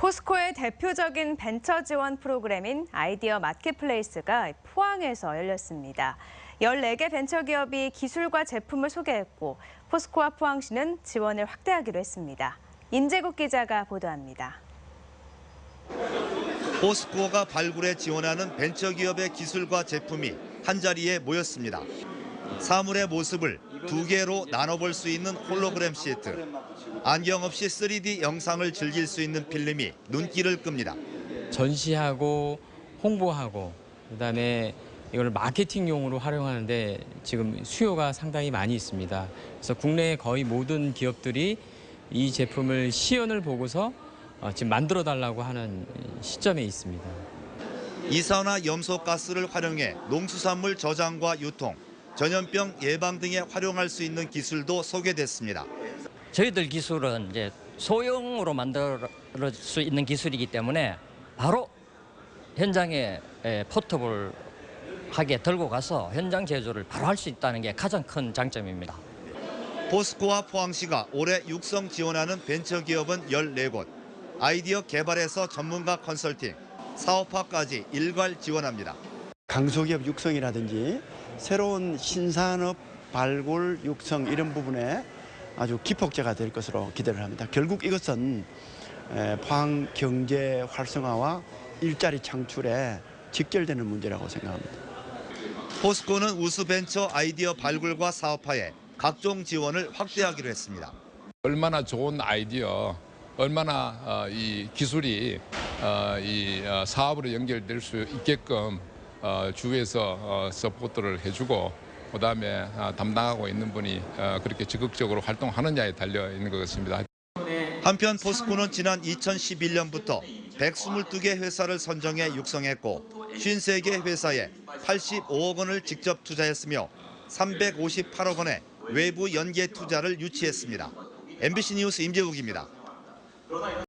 포스코의 대표적인 벤처 지원 프로그램인 아이디어 마켓플레이스가 포항에서 열렸습니다. 14개 벤처 기업이 기술과 제품을 소개했고 포스코와 포항시는 지원을 확대하기로 했습니다. 임재국 기자가 보도합니다. 포스코가 발굴에 지원하는 벤처기업의 기술과 제품이 한자리에 모였습니다. 사물의 모습을 두 개로 나눠볼 수 있는 홀로그램 시트, 안경 없이 3D 영상을 즐길 수 있는 필름이 눈길을 끕니다. 전시하고 홍보하고 그다음에 이걸 마케팅용으로 활용하는데 지금 수요가 상당히 많이 있습니다. 그래서 국내 거의 모든 기업들이 이 제품을 시연을 보고서 어, 지금 만들어 달라고 하는 시점에 있습니다. 이산화 염소 가스를 활용해 농수산물 저장과 유통, 전염병 예방 등에 활용할 수 있는 기술도 소개됐습니다. 저희들 기술은 이제 소형으로 만들 수 있는 기술이기 때문에 바로 현장에 에, 포터블하게 들고 가서 현장 제조를 바로 할 수 있다는 게 가장 큰 장점입니다. 포스코와 포항시가 올해 육성 지원하는 벤처기업은 14곳, 아이디어 개발에서 전문가 컨설팅, 사업화까지 일괄 지원합니다. 강소기업 육성이라든지 새로운 신산업 발굴 육성 이런 부분에 아주 기폭제가 될 것으로 기대를 합니다. 결국 이것은 에, 포항 경제 활성화와 일자리 창출에 직결되는 문제라고 생각합니다. 포스코는 우수벤처 아이디어 발굴과 사업화에 각종 지원을 확대하기로 했습니다. 얼마나 좋은 아이디어, 얼마나 어, 이 기술이 어, 이 어, 사업으로 연결될 수 있게끔 어, 주에서 어, 서포트를 해주고 그다음에 아, 담당하고 있는 분이 어, 그렇게 적극적으로 활동하느냐에 달려 있는 것 같습니다. 한편 포스코는 지난 2011년부터 122개 회사를 선정해 육성했고 53개 회사에 85억 원을 직접 투자했으며 358억 원의 외부 연계 투자를 유치했습니다. MBC 뉴스 임재욱입니다.